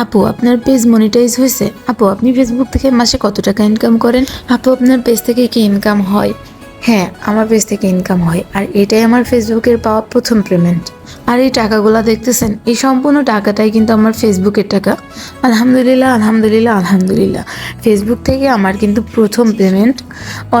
আপু, আপনার page monetize হয়েছে। আপু, আপনি ফেসবুক থেকে মাসে কত টাকা ইনকাম করেন? আপু, আপনার পেজ থেকে কি ইনকাম হয়? হ্যাঁ আমার পেজ থেকে ইনকাম হয়, আর এটাই আমার ফেসবুকের পাওয়া প্রথম পেমেন্ট আর এই টাকাগুলো দেখতেছেন, এই সম্পূর্ণ টাকাটাই কিন্তু আমার ফেসবুকের টাকা। আলহামদুলিল্লাহ আলহামদুলিল্লাহ আলহামদুলিল্লাহ। ফেসবুক থেকে আমার কিন্তু প্রথম পেমেন্ট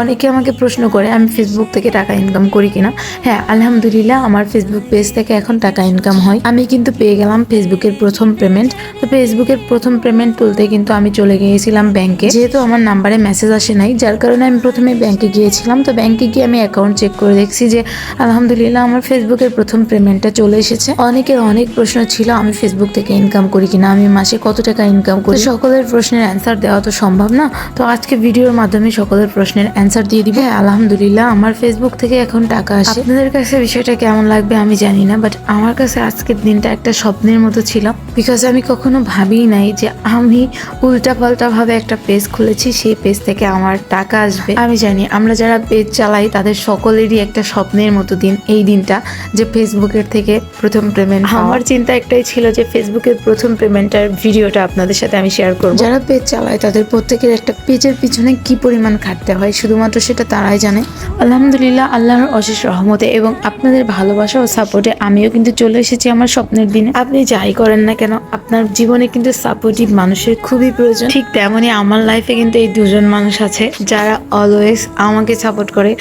অনেকে আমাকে প্রশ্ন করে, আমি ফেসবুক থেকে টাকা ইনকাম করি কিনা? হ্যাঁ আলহামদুলিল্লাহ, আমার ফেসবুক পেজ থেকে এখন টাকা ইনকাম হয়। আমি কিন্তু পেয়ে গেলাম ফেসবুকের প্রথম পেমেন্ট তো ফেসবুকের প্রথম পেমেন্ট তুলতে কিন্তু আমি চলে গিয়েছিলাম ব্যাংকে। যেহেতু আমার নাম্বারে মেসেজ আসে নাই, যার কারণে আমি প্রথমে ব্যাংকে গিয়েছিলাম। তো ব্যাংকে গিয়ে আমি অ্যাকাউন্ট চেক করে দেখছি যে, আলহামদুলিল্লাহ, আমার ফেসবুকের প্রথম পেমেন্টটা চলে এসেছে। অনেকের অনেক প্রশ্ন ছিল আমি ফেসবুক থেকে ইনকাম করি কিনা আমি মাসে কত টাকা ইনকাম করি? সকলের প্রশ্নের অ্যান্সার দেওয়া তো সম্ভব না। তো আজকে ভিডিওর মাধ্যমে সকলের প্রশ্নের অ্যান্সার দিয়ে দিবে। আলহামদুলিল্লাহ আমার ফেসবুক থেকে এখন টাকা আসে। আপনাদের কাছে বিষয়টা কেমন লাগবে আমি জানি না বাট আমার কাছে আজকের দিনটা একটা স্বপ্নের মতো ছিল। বিকজ আমি কখনো ভাবিই নাই যে আমি উল্টা পাল্টা ভাবে একটা পেজ খুলেছি সেই পেজ থেকে আমার টাকা আসবে। আমি জানি আমরা যারা পেজ চালাই তাদের সকলেরই একটা স্বপ্নের মতো দিন এই দিনটা যে ফেসবুকের থেকে প্রথম পেমেন্ট আমার চিন্তা একটাই ছিল যে ফেসবুকের প্রথম পেমেন্টের ভিডিওটা আপনাদের সাথে আমি শেয়ার করব। যারা পেজ চালায় তাদের প্রত্যেকের একটা পেজের পিছনে কি পরিমাণ খাটতে হয় শুধুমাত্র সেটা তারাই জানে। আলহামদুলিল্লাহ আল্লাহর অশেষ রহমতে এবং আপনাদের ভালোবাসা ও সাপোর্টে আমিও কিন্তু চলে এসেছি আমার স্বপ্নের দিনে। আপনি যাই করেন না কেন আপনার জীবনে কিন্তু সাপোর্টিভ মানুষের খুবই প্রয়োজন। ঠিক তেমনই আমার লাইফে কিন্তু এই দুজন মানুষ আছে যারা অলওয়েজ আমাকে সাপোর্ট করে,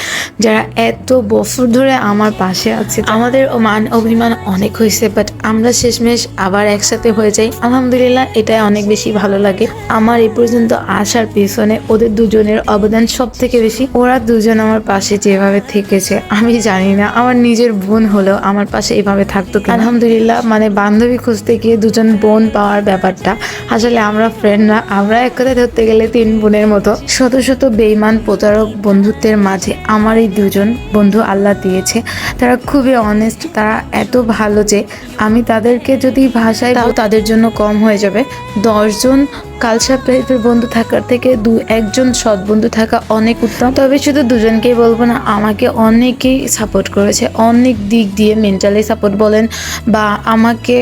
যারা এত বছর ধরে আমার পাশে আছে। আমাদের মান অভিমান অনেক হয়েছে বাট আমরা শেষমেশ আবার একসাথে হয়ে যাই। আলহামদুলিল্লাহ, এটাই অনেক বেশি ভালো লাগে। আমার এই পর্যন্ত আসার পেছনে ওদের দুজনের অবদান সব থেকে বেশি। ওরা দুজন আমার পাশে যেভাবে থেকেছে, আমি জানি না। আমার নিজের বোন হলেও আমার পাশে এভাবে থাকতো আলহামদুলিল্লাহ মানে বান্ধবী খুঁজতে গিয়ে দুজন বোন পাওয়ার ব্যাপারটা। আসলে আমরা ফ্রেন্ডরা আমরা এক কথায় ধরতে গেলে তিন বোনের মতো। শত শত বেইমান প্রতারক বন্ধুত্বের মাঝে আমার এই দুজন বন্ধু আল্লাহ দিয়েছে। তারা খুবই অনেস্ট তারা এত ভালো যে আমি তাদেরকে যদি ভাষায় তাও তাদের জন্য কম হয়ে যাবে। দশজন কালচার টাইপের বন্ধু থাকার থেকে দু, একজন সৎ বন্ধু থাকা অনেক উত্তম। তবে শুধু দুজনকেই বলব না, আমাকে অনেকেই সাপোর্ট করেছে। অনেক দিক দিয়ে মেন্টালি সাপোর্ট বলেন বা আমাকে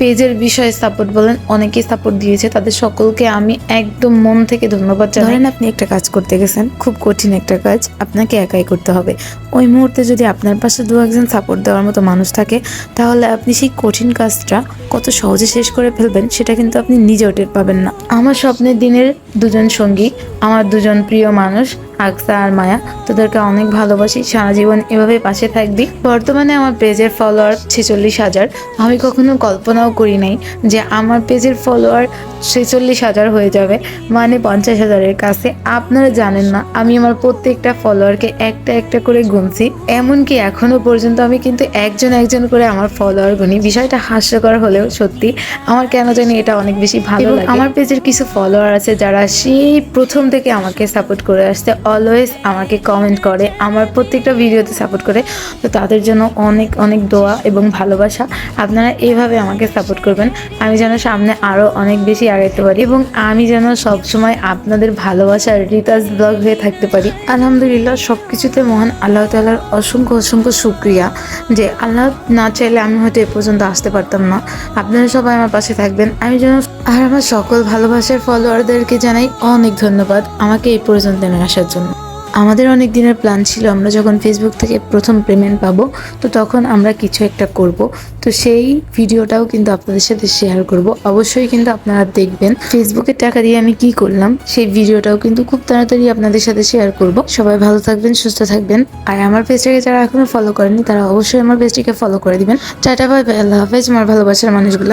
পেজের বিষয়ে সাপোর্ট বলেন, অনেকেই সাপোর্ট দিয়েছে। তাদের সকলকে আমি একদম মন থেকে ধন্যবাদ জানাই। ধরেন আপনি একটা কাজ করতে গেছেন, খুব কঠিন একটা কাজ, আপনাকে একাই করতে হবে। ওই মুহূর্তে যদি আপনার পাশে দু, একজন সাপোর্ট দেওয়ার মতো মানুষ থাকে, তাহলে আপনি সেই কঠিন কাজটা কত সহজে শেষ করে ফেলবেন, সেটা কিন্তু আপনি নিজেও টের পাবেন না। আমার স্বপ্নের দিনের দুজন সঙ্গী আমার দুজন প্রিয় মানুষ আকসা আর মায়া তোদেরকে অনেক ভালোবাসি সারা জীবন এভাবে পাশে থাকবি। বর্তমানে আমার পেজের ফলোয়ার ছেচল্লিশ হাজার। আমি কখনো কল্পনাও করি নাই যে আমার পেজের ফলোয়ার ছেচল্লিশ হাজার হয়ে যাবে মানে পঞ্চাশ হাজারের কাছে। আপনারা জানেন না আমি আমার প্রত্যেকটা ফলোয়ারকে একটা একটা করে গুনছি। এমনকি এখনও পর্যন্ত আমি কিন্তু একজন একজন করে আমার ফলোয়ার গুনি। বিষয়টা হাস্যকর হলেও সত্যি আমার কেন জানি এটা অনেক বেশি ভালো লাগে। আমার পেজের কিছু ফলোয়ার আছে যারা সেই প্রথম থেকে আমাকে সাপোর্ট করে আসছে। অলওয়েজ আমাকে কমেন্ট করে, আমার প্রত্যেকটা ভিডিওতে সাপোর্ট করে। তো তাদের জন্য অনেক অনেক দোয়া এবং ভালোবাসা। আপনারা এইভাবে আমাকে সাপোর্ট করবেন। আমি যেন সামনে আরও অনেক বেশি আগাইতে পারি এবং আমি যেন সবসময় আপনাদের ভালোবাসার রিতাজ ব্লগ হয়ে থাকতে পারি। আলহামদুলিল্লাহ সব কিছুতে মহান আল্লাহ তালার অসংখ্য অসংখ্য শুক্রিয়া যে আল্লাহ না চাইলে আমি হয়তো এ পর্যন্ত আসতে পারতাম না। আপনারা সবাই আমার পাশে থাকবেন। আমি যেন আর আমার সকল ভালোবাসার ফলোয়ারদেরকে জানাই অনেক ধন্যবাদ আমাকে এই পর্যন্ত নিয়ে আসার জন্য। আমাদের অনেক দিনের প্ল্যান ছিল, আমরা যখন ফেসবুক থেকে প্রথম পেমেন্ট পাবো, তো তখন আমরা কিছু একটা করব। তো সেই ভিডিওটাও কিন্তু আপনাদের সাথে শেয়ার করব। অবশ্যই কিন্তু আপনারা দেখবেন ফেসবুকের টাকা দিয়ে আমি কি করলাম, সেই ভিডিওটাও কিন্তু খুব তাড়াতাড়ি আপনাদের সাথে শেয়ার করব। সবাই ভালো থাকবেন, সুস্থ থাকবেন। আর আমার পেজটাকে যারা এখনও ফলো করেনি তারা অবশ্যই আমার পেজটিকে ফলো করে দিবেন। টাটা বাই আল্লাহ হাফেজ। আমার ভালোবাসার মানুষগুলো।